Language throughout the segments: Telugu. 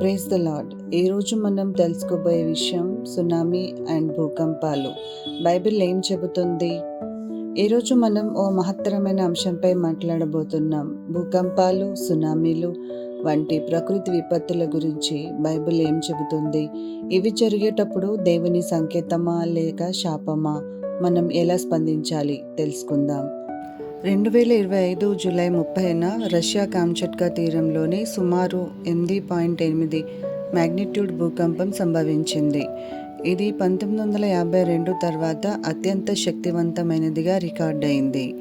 ప్రేస్ ద లాడ్ ఈరోజు మనం తెలుసుకోబోయే విషయం సునామీ అండ్ భూకంపాలు. బైబిల్ ఏం చెబుతుంది? ఈరోజు మనం ఓ మహత్తరమైన అంశంపై మాట్లాడబోతున్నాం. భూకంపాలు సునామీలు వంటి ప్రకృతి విపత్తుల గురించి బైబిల్ ఏం చెబుతుంది? ఇవి జరిగేటప్పుడు దేవుని సంకేతమా లేక శాపమా? మనం ఎలా స్పందించాలి? తెలుసుకుందాం. రెండు వేల ఇరవై ఐదు జూలై ముప్పైన రష్యా కామ్చట్కా తీరంలోని సుమారు ఎనిమిది పాయింట్ ఎనిమిది మ్యాగ్నిట్యూడ్ భూకంపం సంభవించింది. ఇది పంతొమ్మిది వందల యాభై రెండు తర్వాత అత్యంత శక్తివంతమైనదిగా రికార్డయింది.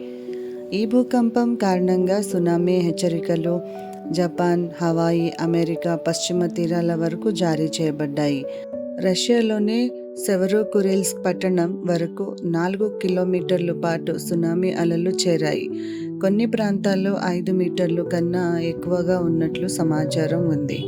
ఈ భూకంపం కారణంగా సునామీ హెచ్చరికలు జపాన్ హవాయి అమెరికా పశ్చిమ తీరాల వరకు జారీ చేయబడ్డాయి. రష్యాలోని సెవరోకురిల్స్క్ పట్టణం వరకు నాలుగు కిలోమీటర్ల పాటు సునామీ అలలు చేరాయి. కొన్ని ప్రాంతాల్లో ఐదు మీటర్లు కన్నా ఎక్కువగా ఉన్నట్లు సమాచారం ఉంది.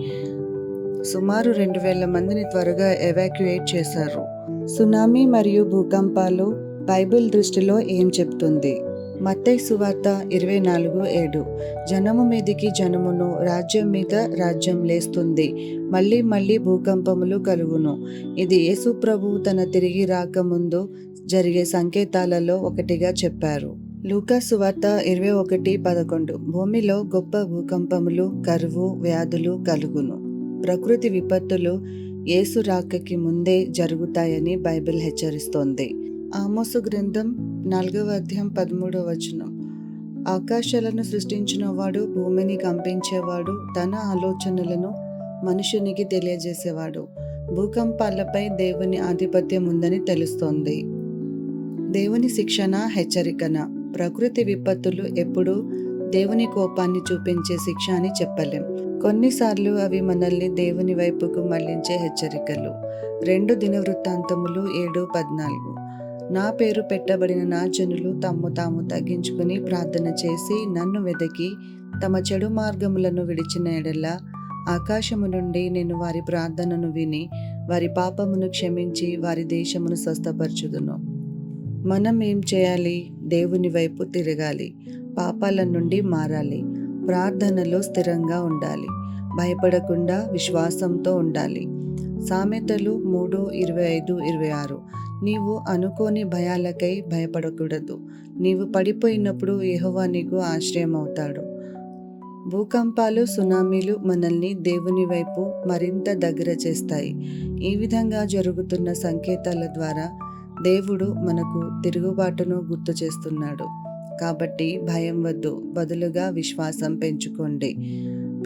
సుమారు రెండు వేల మందిని త్వరగా ఎవాక్యుయేట్ చేశారు. సునామీ మరియు భూకంపాలు బైబిల్ దృష్టిలో ఏం చెప్తుంది? మత్తై సువార్త ఇరవై నాలుగు ఏడు. జనము మీదికి జనమును రాజ్యం మీద రాజ్యం లేస్తుంది. మళ్ళీ మళ్ళీ భూకంపములు కలుగును. ఇది యేసు ప్రభువు తన తిరిగి రాకముందు జరిగే సంకేతాలలో ఒకటిగా చెప్పారు. లూకా సువార్త ఇరవై ఒకటి పదకొండు. భూమిలో గొప్ప భూకంపములు కరువు వ్యాధులు కలుగును. ప్రకృతి విపత్తులు యేసు రాకకి ముందే జరుగుతాయని బైబిల్ హెచ్చరిస్తోంది. ఆమోసు గ్రంథం నాలుగవ అధ్యాయం పదమూడవ వచనం. ఆకాశాలను సృష్టించిన వాడు భూమిని కంపించేవాడు తన ఆలోచనలను మనుషునికి తెలియజేసేవాడు. భూకంపాలపై దేవుని ఆధిపత్యం ఉందని తెలుస్తోంది. దేవుని శిక్షణ హెచ్చరికన. ప్రకృతి విపత్తులు ఎప్పుడూ దేవుని కోపాన్ని చూపించే శిక్ష అని చెప్పలేం. కొన్నిసార్లు అవి మనల్ని దేవుని వైపుకు మళ్ళించే హెచ్చరికలు. రెండు దినవృత్తాంతములు ఏడు పద్నాలుగు. నా పేరు పెట్టబడిన నా జనులు తమ్ము తాము తగ్గించుకుని ప్రార్థన చేసి నన్ను వెదకి తమ చెడు మార్గములను విడిచిన ఎడల ఆకాశము నుండి నేను వారి ప్రార్థనను విని వారి పాపమును క్షమించి వారి దేశమును స్వస్థపరచుదును. మనం ఏం చేయాలి? దేవుని వైపు తిరగాలి. పాపాల నుండి మారాలి. ప్రార్థనలో స్థిరంగా ఉండాలి. భయపడకుండా విశ్వాసంతో ఉండాలి. సామెతలు మూడు ఇరవై ఐదు ఇరవై ఆరు. నీవు అనుకోని భయాలకై భయపడకూడదు. నీవు పడిపోయినప్పుడు యహోవా నీకు ఆశ్రయం అవుతాడు భూకంపాలు సునామీలు మనల్ని దేవుని వైపు మరింత దగ్గర చేస్తాయి. ఈ విధంగా జరుగుతున్న సంకేతాల ద్వారా దేవుడు మనకు తిరుగుబాటును గుర్తు చేస్తున్నాడు. కాబట్టి భయం వద్దు. బదులుగా విశ్వాసం పెంచుకోండి.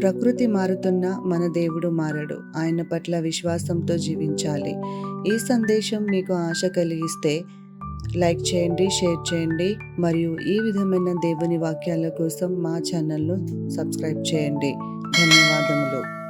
ప్రకృతి మారుతున్న మన దేవుడు మారడు. ఆయన పట్ల విశ్వాసంతో జీవించాలి. ఈ సందేశం మీకు ఆశ కలిగిస్తే లైక్ చేయండి షేర్ చేయండి మరియు ఈ విధమైన దేవుని వాక్యాల కోసం మా ఛానల్ను సబ్స్క్రైబ్ చేయండి. ధన్యవాదములు.